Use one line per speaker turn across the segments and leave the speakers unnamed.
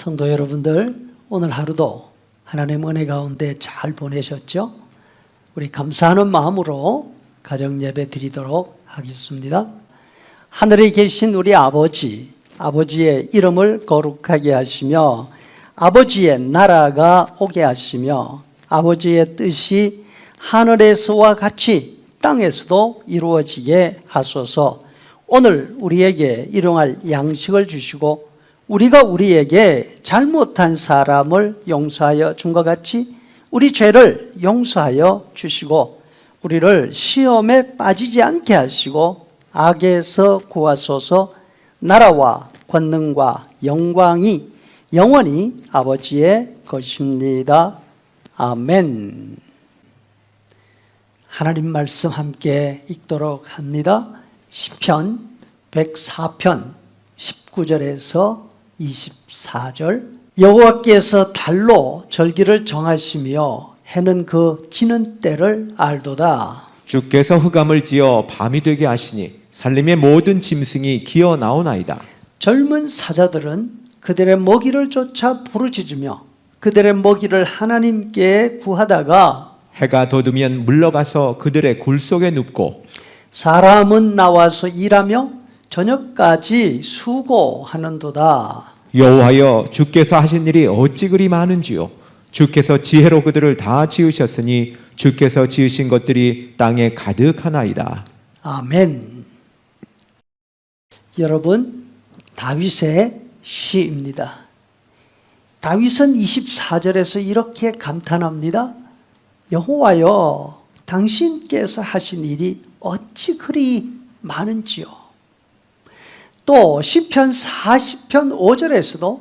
성도 여러분들, 오늘 하루도 하나님 은혜 가운데 잘 보내셨죠? 우리 감사하는 마음으로 가정 예배 드리도록 하겠습니다. 하늘에 계신 우리 아버지, 아버지의 이름을 거룩하게 하시며 아버지의 나라가 오게 하시며 아버지의 뜻이 하늘에서와 같이 땅에서도 이루어지게 하소서. 오늘 우리에게 일용할 양식을 주시고 우리가 우리에게 잘못한 사람을 용서하여 준 것 같이 우리 죄를 용서하여 주시고 우리를 시험에 빠지지 않게 하시고 악에서 구하소서 나라와 권능과 영광이 영원히 아버지의 것입니다. 아멘. 하나님 말씀 함께 읽도록 합니다. 시편 104편 19절에서 24절 여호와께서 달로 절기를 정하시며 해는 그 지는 때를 알도다.
주께서 흑암을 지어 밤이 되게 하시니 살림의 모든 짐승이 기어 나오나이다.
젊은 사자들은 그들의 먹이를 쫓아 부르짖으며 그들의 먹이를 하나님께 구하다가
해가 돋으면 물러가서 그들의 굴 속에 눕고
사람은 나와서 일하며 저녁까지 수고하는도다.
여호와여 주께서 하신 일이 어찌 그리 많은지요 주께서 지혜로 그들을 다 지으셨으니 주께서 지으신 것들이 땅에 가득하나이다.
아멘. 여러분, 다윗의 시입니다. 다윗은 24절에서 이렇게 감탄합니다. 여호와여, 당신께서 하신 일이 어찌 그리 많은지요. 또 시편 40편 5절에서도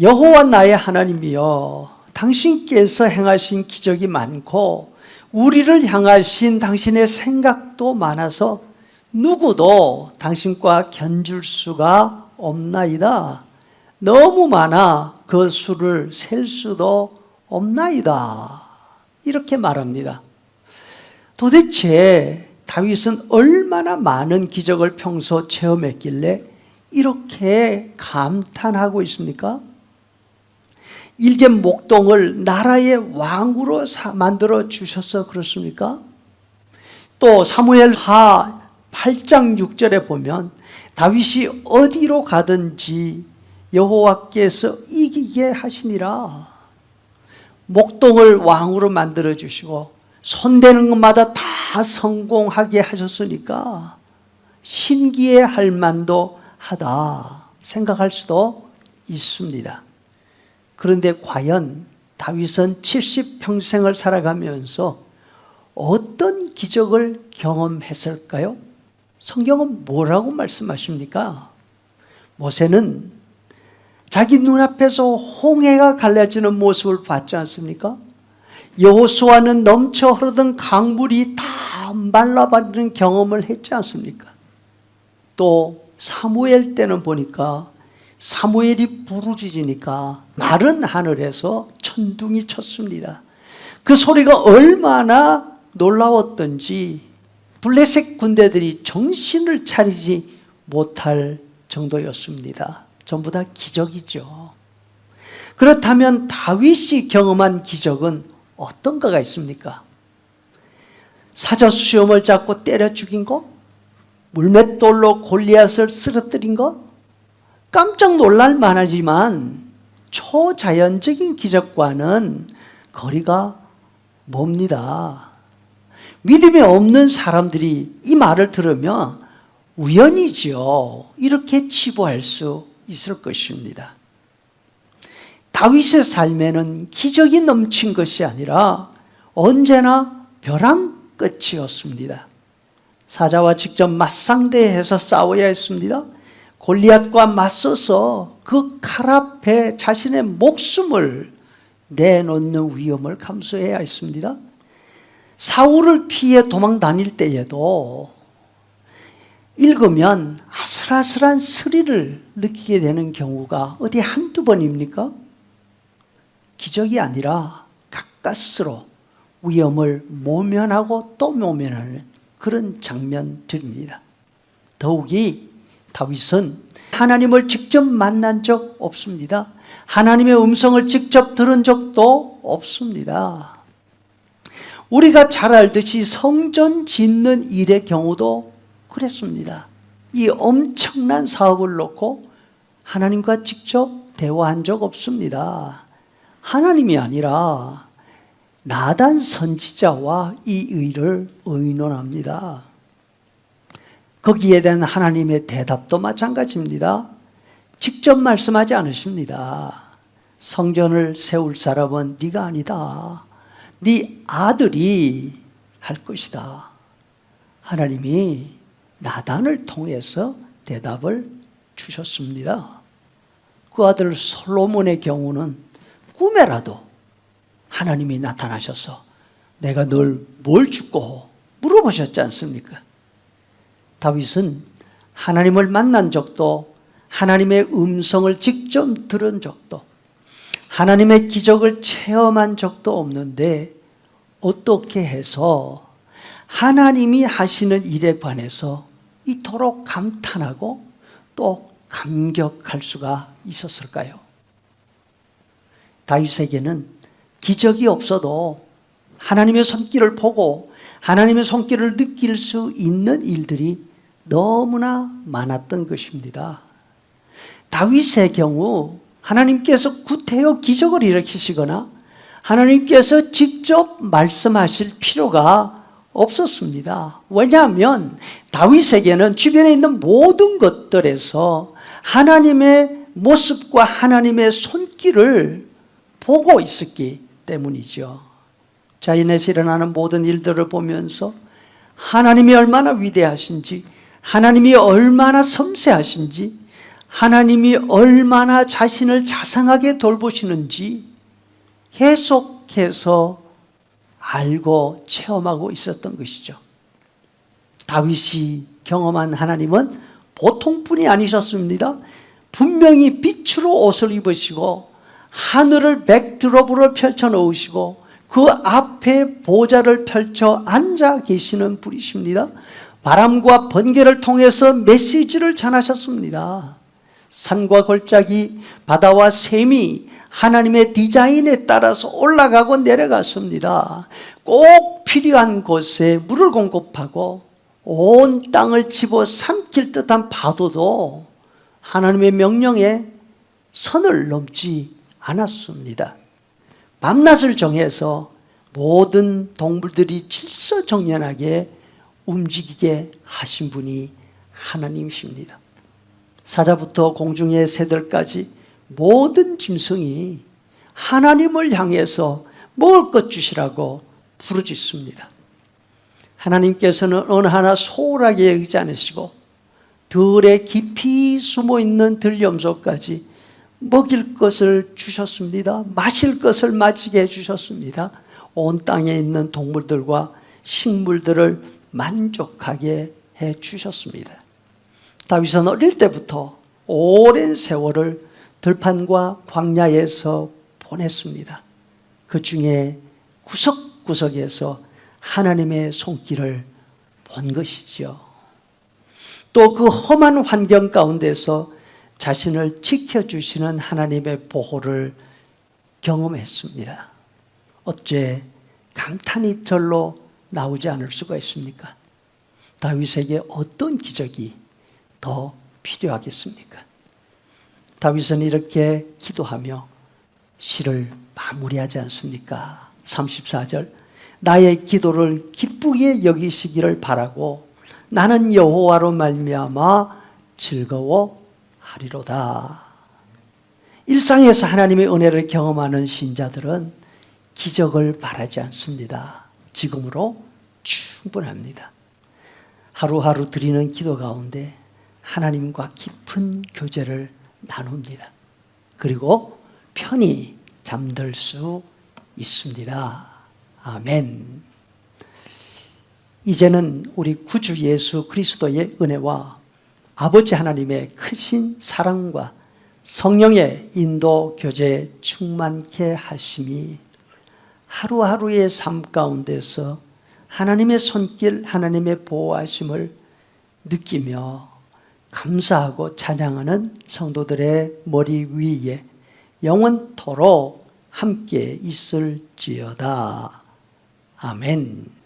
여호와 나의 하나님이여 당신께서 행하신 기적이 많고 우리를 향하신 당신의 생각도 많아서 누구도 당신과 견줄 수가 없나이다. 너무 많아 그 수를 셀 수도 없나이다. 이렇게 말합니다. 도대체 다윗은 얼마나 많은 기적을 평소 체험했길래 이렇게 감탄하고 있습니까? 일개 목동을 나라의 왕으로 사- 만들어 주셔서 그렇습니까? 또 사무엘 하 8장 6절에 보면 다윗이 어디로 가든지 여호와께서 이기게 하시니라. 목동을 왕으로 만들어 주시고 손대는 것마다 다 성공하게 하셨으니까 신기해 할 만도 하다 생각할 수도 있습니다. 그런데 과연 다윗은 70평생을 살아가면서 어떤 기적을 경험했을까요? 성경은 뭐라고 말씀하십니까? 모세는 자기 눈앞에서 홍해가 갈라지는 모습을 봤지 않습니까? 여호수아는 넘쳐 흐르던 강물이 다 말라버리는 경험을 했지 않습니까? 또 사무엘 때는 보니까 사무엘이 부르짖으니까 마른 하늘에서 천둥이 쳤습니다. 그 소리가 얼마나 놀라웠던지 블레셋 군대들이 정신을 차리지 못할 정도였습니다. 전부 다 기적이죠. 그렇다면 다윗이 경험한 기적은 어떤 거가 있습니까? 사자 수염을 잡고 때려 죽인 거? 물맷돌로 골리앗을 쓰러뜨린 거? 깜짝 놀랄 만하지만 초자연적인 기적과는 거리가 멉니다. 믿음이 없는 사람들이 이 말을 들으면 우연이지요. 이렇게 치부할 수 있을 것입니다. 다윗의 삶에는 기적이 넘친 것이 아니라 언제나 벼랑 끝이었습니다. 사자와 직접 맞상대해서 싸워야 했습니다. 골리앗과 맞서서 그 칼 앞에 자신의 목숨을 내놓는 위험을 감수해야 했습니다. 사울을 피해 도망 다닐 때에도 읽으면 아슬아슬한 스릴을 느끼게 되는 경우가 어디 한두 번입니까? 기적이 아니라 가까스로 위험을 모면하고 또 모면하는 그런 장면들입니다. 더욱이 다윗은 하나님을 직접 만난 적 없습니다. 하나님의 음성을 직접 들은 적도 없습니다. 우리가 잘 알듯이 성전 짓는 일의 경우도 그랬습니다. 이 엄청난 사업을 놓고 하나님과 직접 대화한 적 없습니다. 하나님이 아니라 나단 선지자와 이 일을 의논합니다. 거기에 대한 하나님의 대답도 마찬가지입니다. 직접 말씀하지 않으십니다. 성전을 세울 사람은 네가 아니다. 네 아들이 할 것이다. 하나님이 나단을 통해서 대답을 주셨습니다. 그 아들 솔로몬의 경우는 꿈에라도 하나님이 나타나셔서 내가 널 뭘 죽고 물어보셨지 않습니까? 다윗은 하나님을 만난 적도 하나님의 음성을 직접 들은 적도 하나님의 기적을 체험한 적도 없는데 어떻게 해서 하나님이 하시는 일에 관해서 이토록 감탄하고 또 감격할 수가 있었을까요? 다윗에게는 기적이 없어도 하나님의 손길을 보고 하나님의 손길을 느낄 수 있는 일들이 너무나 많았던 것입니다. 다윗의 경우 하나님께서 구태여 기적을 일으키시거나 하나님께서 직접 말씀하실 필요가 없었습니다. 왜냐하면 다윗에게는 주변에 있는 모든 것들에서 하나님의 모습과 하나님의 손길을 보고 있었기 때문이죠. 자인에서 일어나는 모든 일들을 보면서 하나님이 얼마나 위대하신지, 하나님이 얼마나 섬세하신지, 하나님이 얼마나 자신을 자상하게 돌보시는지 계속해서 알고 체험하고 있었던 것이죠. 다윗이 경험한 하나님은 보통 분이 아니셨습니다. 분명히 빛으로 옷을 입으시고 하늘을 백드롭으로 펼쳐 놓으시고 그 앞에 보좌를 펼쳐 앉아 계시는 분이십니다. 바람과 번개를 통해서 메시지를 전하셨습니다. 산과 골짜기, 바다와 샘이 하나님의 디자인에 따라서 올라가고 내려갔습니다. 꼭 필요한 곳에 물을 공급하고 온 땅을 집어 삼킬 듯한 파도도 하나님의 명령에 선을 넘지 않았습니다. 밤낮을 정해서 모든 동물들이 질서정연하게 움직이게 하신 분이 하나님이십니다. 사자부터 공중의 새들까지 모든 짐승이 하나님을 향해서 먹을 것 주시라고 부르짖습니다. 하나님께서는 어느 하나 소홀하게 여기지 않으시고 들에 깊이 숨어 있는 들염소까지 먹일 것을 주셨습니다. 마실 것을 마시게 해주셨습니다. 온 땅에 있는 동물들과 식물들을 만족하게 해 주셨습니다. 다윗은 어릴 때부터 오랜 세월을 들판과 광야에서 보냈습니다. 그 중에 구석구석에서 하나님의 손길을 본 것이지요. 또 그 험한 환경 가운데서 자신을 지켜주시는 하나님의 보호를 경험했습니다. 어째 감탄이 절로 나오지 않을 수가 있습니까? 다윗에게 어떤 기적이 더 필요하겠습니까? 다윗은 이렇게 기도하며 시를 마무리하지 않습니까? 34절 나의 기도를 기쁘게 여기시기를 바라고 나는 여호와로 말미암아 즐거워 하리로다. 일상에서 하나님의 은혜를 경험하는 신자들은 기적을 바라지 않습니다. 지금으로 충분합니다. 하루하루 드리는 기도 가운데 하나님과 깊은 교제를 나눕니다. 그리고 편히 잠들 수 있습니다. 아멘. 이제는 우리 구주 예수 그리스도의 은혜와 아버지 하나님의 크신 사랑과 성령의 인도 교제 충만케 하심이 하루하루의 삶 가운데서 하나님의 손길, 하나님의 보호하심을 느끼며 감사하고 찬양하는 성도들의 머리 위에 영원토록 함께 있을지어다. 아멘.